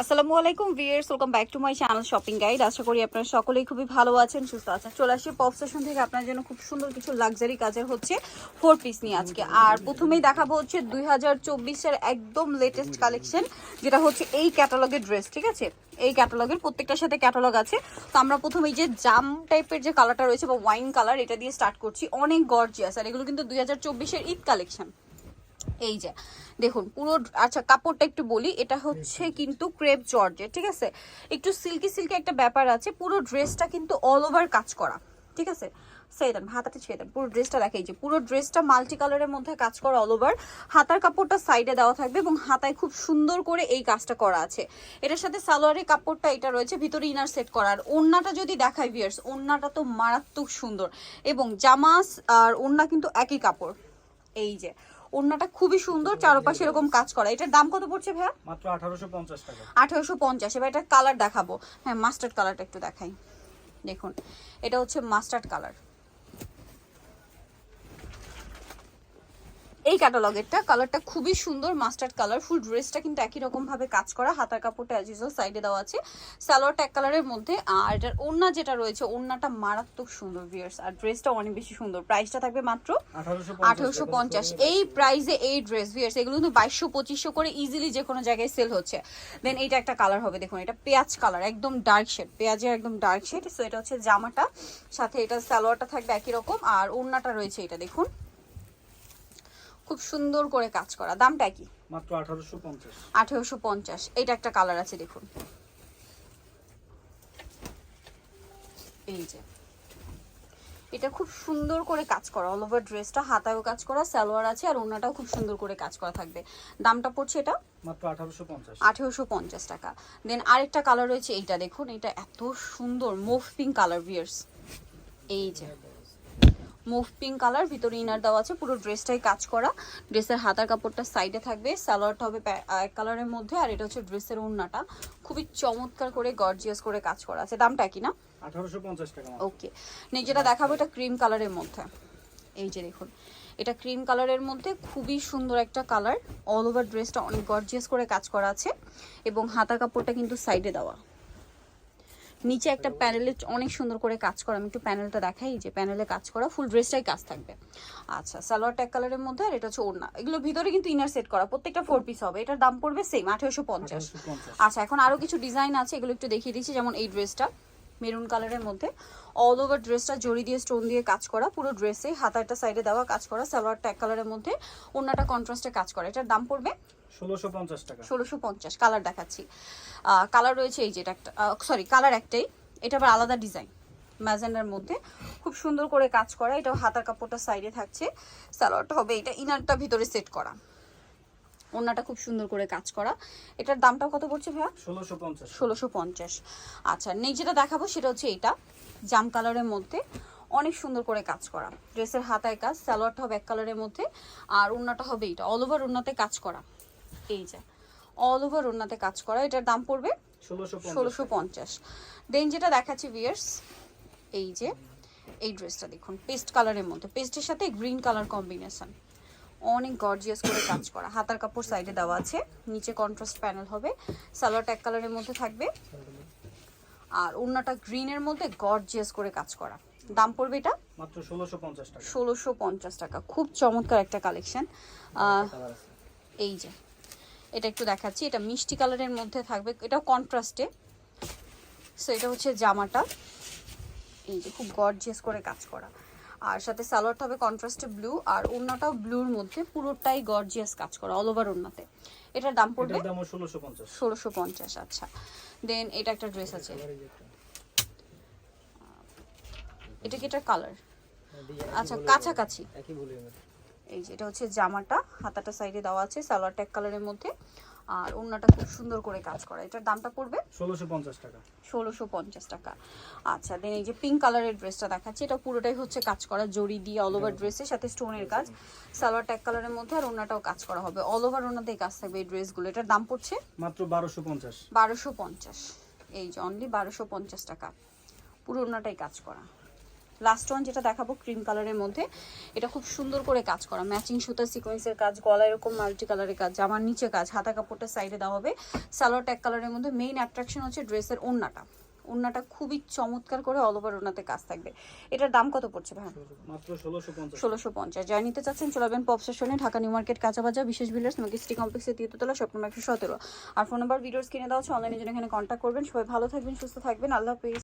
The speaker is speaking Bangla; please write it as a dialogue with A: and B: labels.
A: আসসালামু আলাইকুম viewers welcome back to my channel shopping guide আশা করি আপনারা সকলেই খুবই ভালো আছেন, সুস্থ আছেন। চলে আসি পপ স্টেশন থেকে। আপনার জন্য খুব সুন্দর কিছু লাক্সারি কাজের হচ্ছে ফোর পিস নিয়ে আজকে। আর প্রথমেই দেখাবো হচ্ছে দুই হাজার চব্বিশের একদম লেটেস্ট কালেকশন যেটা হচ্ছে এই ক্যাটালগের ড্রেস ঠিক আছে? এই ক্যাটালগের প্রত্যেকটার সাথে ক্যাটালগ আছে। তো আমরা প্রথমে যে জাম টাইপের যে কালারটা রয়েছে বা ওয়াইন কালার এটা দিয়ে স্টার্ট করছি। অনেক গর্জিয়াস আর এগুলো কিন্তু দুই হাজার চব্বিশের ঈদ কালেকশন এই যে, দেখুন, পুরো আচ্ছা কাপড়টা একটু বলি, এটা হচ্ছে কিন্তু ক্রেপ জর্জের ঠিক আছে? একটু সিল্কি সিল্কি একটা ব্যাপার আছে, পুরো ড্রেসটা কিন্তু অল ওভার কাজ করা, ঠিক আছে? সেই দেন, হাতাটা ছেড়ে দেন, পুরো ড্রেসটা দেখাই যে, পুরো ড্রেসটা মাল্টি কালারের মধ্যে কাজ করা অল ওভার হাতার কাপড়টা সাইডে দেওয়া থাকবে এবং হাতায় খুব সুন্দর করে এই কাজটা করা আছে। এটার সাথে সালোয়ারের কাপড়টা এটা রয়েছে, ভিতরে ইনার সেট করা, আর ওড়নাটা যদি দেখাই ভিয়ার্স ওড়নাটা তো মারাত্মক সুন্দর, এবং জামাস আর ওড়না কিন্তু একই কাপড়, এই যে ওড়নাটা খুবই সুন্দর চারপাশে এরকম কাজ করা। এটার দাম কত পড়ছে ভাইয়া?
B: মাত্র আঠারোশো পঞ্চাশ টাকা।
A: আঠারোশো পঞ্চাশ। এবার এটা কালার দেখাবো। হ্যাঁ মাস্টার্ড কালারটা একটু দেখাই। দেখুন এটা হচ্ছে মাস্টার্ড কালার এই ক্যাটালগেরটা কালারটা খুবই সুন্দর মাস্টার্ড কালার ফুল ড্রেসটা কিন্তু একই রকম ভাবে কাজ করা হাতার কাপড়টা অ্যাজ ইউজুয়াল সাইডে দেওয়া আছে। সালোয়ারটা এক কালারের মধ্যে আর এটার ওড়না যেটা রয়েছে ওড়নাটা মারাত্মক সুন্দর ভিয়ার্স আর ড্রেসটা অনেক বেশি সুন্দর। প্রাইসটা থাকবে মাত্র
B: আঠারোশো
A: পঞ্চাশ এই প্রাইসে এই ড্রেস ভিয়ার্স এগুলো কিন্তু বাইশশো পঁচিশশো করে ইজিলি যে কোনো জায়গায় সেল হচ্ছে। দেন এটা একটা কালার হবে দেখুন এটা পেঁয়াজ কালার একদম ডার্ক শেড পেঁয়াজের একদম ডার্ক শেড সো এটা হচ্ছে জামাটা সাথে এটা সালোয়ারটা থাকবে একই রকম আর ওড়নাটা রয়েছে এটা দেখুন। খুব সুন্দর করে কাজ করা। দামটা কি?
B: মাত্র আঠারোশো পঞ্চাশ।
A: আঠেরোশো পঞ্চাশ। এটা একটা কালার আছে দেখুন। এই যে। এটা খুব সুন্দর করে কাজ করা। অল ওভার ড্রেসটা হাতায়ও কাজ করা সালোয়ার আছে আর ওনাটাও খুব সুন্দর করে কাজ করা থাকবে। দামটা পড়ছে এটা?
B: মাত্র আঠারোশো পঞ্চাশ।
A: আঠেরোশো পঞ্চাশ টাকা। দেন আরেকটা কালার রয়েছে এইটা দেখুন। এটা এত সুন্দর মুভ পিঙ্ক কালার ভিয়ার্স এই যে। মুভ পিঙ্ক কালার ভিতরে ইনার দেওয়া আছে পুরো ড্রেসটাই কাজ করা। ড্রেসের হাতার কাপড়টা সাইডে থাকবে সালোয়ারটা হবে এক কালারের মধ্যে আর এটা হচ্ছে ড্রেসের ওড়নাটা। খুবই চমৎকার করে গর্জিয়াস করে কাজ করা আছে। দামটা কি না?
B: আঠারোশো পঞ্চাশ টাকা
A: ওকে নেক্সট যেটা দেখাবো এটা ক্রিম কালারের মধ্যে। এই যে দেখুন এটা ক্রিম কালারের মধ্যে খুবই সুন্দর একটা কালার অল ওভার ড্রেসটা অনেক গর্জিয়াস করে কাজ করা আছে। এবং হাতা কাপড়টা কিন্তু সাইডে দেওয়া। নিচে একটা প্যানেলে অনেক সুন্দর করে কাজ করা আমি একটু প্যানেলটা দেখাই যে প্যানেলে কাজ করা ফুল ড্রেসটাই কাজ থাকবে। আচ্ছা সালোয়ার ট্যাক কালারের মধ্যে আর এটা হচ্ছে ওড়না। এগুলো ভিতরে কিন্তু ইনার সেট করা প্রত্যেকটা ফোর পিস হবে এটার দাম পড়বে সেম আঠেরোশো পঞ্চাশ। আচ্ছা এখন আরও কিছু ডিজাইন আছে এগুলো একটু দেখিয়ে দিচ্ছি যেমন এই ড্রেসটা মেরুন কালারের মধ্যে। অল ওভার ড্রেসটা জড়ি দিয়ে স্টোন দিয়ে কাজ করা পুরো ড্রেসে হাতাটা সাইডে দেওয়া কাজ করা সালোয়ার ট্যাগ কালারের মধ্যে অন্যটা কন্ট্রাস্টে কাজ করা এটার দাম পড়বে
B: ষোলোশো পঞ্চাশ টাকা।
A: ষোলোশো পঞ্চাশ কালার দেখাচ্ছি। কালার রয়েছে এই যেটা একটা সরি কালার একটাই। এটা আবার আলাদা ডিজাইন ম্যাজেন্ডার মধ্যে। খুব সুন্দর করে কাজ করা এটা হাতার কাপড়টা সাইডে থাকছে। সালোয়ারটা হবে এটা ইনারটা ভিতরে সেট করা। ওনাটা খুব সুন্দর করে কাজ করা। এটার দামটা কত পড়ছে ভাইয়া?
B: ষোলোশো পঞ্চাশ
A: ষোলোশো পঞ্চাশ। আচ্ছা নেই যেটা দেখাবো সেটা হচ্ছে এটা জাম কালারের মধ্যে। অনেক সুন্দর করে কাজ করা। ড্রেসের হাতায় কাজ সালোয়ারটা হবে এক কালারের মধ্যে। আর ওড়নাটা হবে এইটা অল ওভার ওড়নাতে কাজ করা। এই যে অল ওভার ওড়নাতে কাজ করা এটার দাম পড়বে
B: ষোলোশো
A: পঞ্চাশ দেন যেটা দেখাচ্ছি ভিয়ার্স এই যে এই ড্রেসটা দেখুন পেস্ট কালারের মধ্যে। পেস্টের সাথে গ্রিন কালার কম্বিনেশন অনেক গর্জিয়াস করে কাজ করা। হাতার কাপড় সাইডে দেওয়া আছে। নিচে কন্ট্রাস্ট প্যানেল হবে। সালোয়ার এক কালারের মধ্যে থাকবে। আর ওড়নাটা গ্রিনের মধ্যে গর্জিয়াস করে কাজ করা। দাম পড়বে এটা?
B: মাত্র ষোলোশো পঞ্চাশ টাকা।
A: ষোলোশো পঞ্চাশ টাকা। খুব চমৎকার একটা কালেকশন এই যে এটা একটু দেখাচ্ছি। এটা মিষ্টি কালারের মধ্যে থাকবে। এটাও কন্ট্রাস্টে। সো এটা হচ্ছে জামাটা। এই যে খুব গর্জিয়াস করে কাজ করা। আর সাথে সালোয়ারটা হবে কন্ট্রাস্টে ব্লু আর ওড়নাটাও ব্লুর মধ্যে পুরোটাই গর্জিয়াস কাজ করা অল ওভার ওড়নাতে। এটার দাম পড়বে?
B: ষোলোশো পঞ্চাশ।
A: আচ্ছা। দেন এটা একটা ড্রেস আছে। এটা কি এটার কালার আচ্ছা কাছাকাছি। এই যে এটা হচ্ছে জামাটা হাতাটা সাইডে দেওয়া আছে সালোয়ার ট্যাগ কালারের মধ্যে। আর ওড়নাটা খুব সুন্দর করে কাজ করা। এটার দামটা পড়বে?
B: ষোলোশো পঞ্চাশ টাকা।
A: ষোলোশো পঞ্চাশ টাকা। আচ্ছা দেন এই যে পিঙ্ক কালারের ড্রেসটা দেখাচ্ছি এটা পুরোটাই হচ্ছে কাজ করা জড়ি দিয়ে অল ওভার ড্রেসের সাথে স্টোনের কাজ। সালোয়ার ট্যাগ কালারের মধ্যে আর ওড়নাটাও কাজ করা হবে। অল ওভার ওড়নাতেই কাজ থাকবে এই ড্রেসগুলো এটার দাম পড়ছে?
B: মাত্র বারোশো পঞ্চাশ।
A: বারোশো পঞ্চাশ। এই যে অনলি বারোশো পঞ্চাশ টাকা। পুরো ওড়নাটাই কাজ করা। লাস্ট ওয়ান যেটা দেখাবো ক্রিম কালারের মধ্যে এটা খুব সুন্দর করে কাজ করা ম্যাচিং সুতার সিকোয়েন্সের কাজ গলা এরকম মাল্টি কালারের কাজ জামার নিচে কাজ হাতা কাপড়টা সাইডে দেওয়া হবে। সালোয়ার ট্যাগ কালারের মধ্যে মেইন অ্যাট্রাকশন হচ্ছে ড্রেসের ওড়নাটা। ওড়নাটা খুবই চমৎকার করে অল ওভার ওড়নাতে কাজ থাকবে। এটার দাম কত পড়ছে ভাই
B: মাত্র
A: ষোলোশো পঞ্চাশ। যারা নিতে চাচ্ছেন চলে আসবেন পপ স্টেশনে ঢাকা নিউ মার্কেট কাঁচাবাজার বিশেষ বিল্ডার্স মেগিস্ট্রি কমপ্লেক্সের তৃতীয়তলা স্বপ্ন একশো সতেরো। আর ফোন নাম্বার ভিডিওস কিনে দেওয়া হচ্ছে অনলাইনে জন্য এখানে কন্ট্যাক্ট করবেন। সবাই ভালো থাকবেন সুস্থ থাকবেন। আল্লাহ হাফিজ।